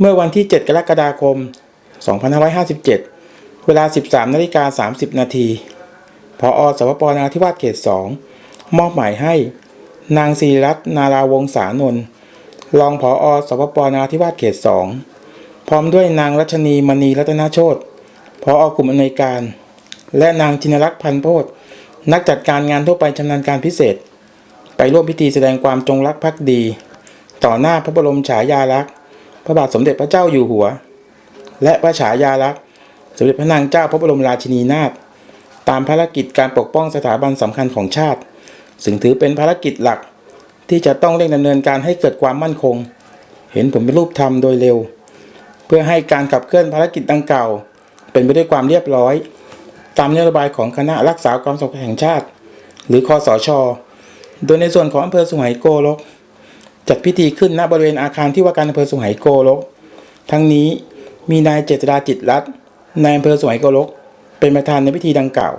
เมื่อวันที่ 7 กรกฎาคม 2557 เวลา 13นาฬิกา30 นาทีพอสวปนาธิวาสเขต 2 มอบหมายให้ นางศิริรัตน์นาราวงศานนท์รองผอสวปนาธิวาสเขต 2 พร้อมด้วยนางรัชนีมณีรัตนโชตผอกลุ่มอำนวยการ และนางจินรักษ์พันโพธนักจัดการงานทั่วไปชำนาญการพิเศษ ไปร่วมพิธีแสดงความจงรักภักดี ต่อหน้าพระบรมฉายาลักษณ์ พระบาทสมเด็จพระเจ้าอยู่หัว และพระฉายาลักษณ์สมเด็จพระนางเจ้าพระบรมราชินีนาถตามภารกิจการปกป้องสถาบันสำคัญของชาติ ซึ่งถือเป็นภารกิจหลัก ที่จะต้องเร่งดำเนินการให้เกิดความมั่นคง เห็นผลเป็นรูปธรรมโดยเร็ว เพื่อให้การขับเคลื่อนภารกิจดังกล่าวเป็นไปด้วยความเรียบร้อย ตามนโยบายของคณะรักษาความสงบแห่งชาติ หรือคอสชโดยในส่วนของอำเภอสุไหงโกลก จัดพิธีขึ้นณบริเวณอาคารที่ว่าการอำเภอสุไหงโกลก ทั้งนี้มีนายเจษดาจิตรรัตน์นายอำเภอสุไหงโกลก เป็นประธานในพิธีดังกล่าว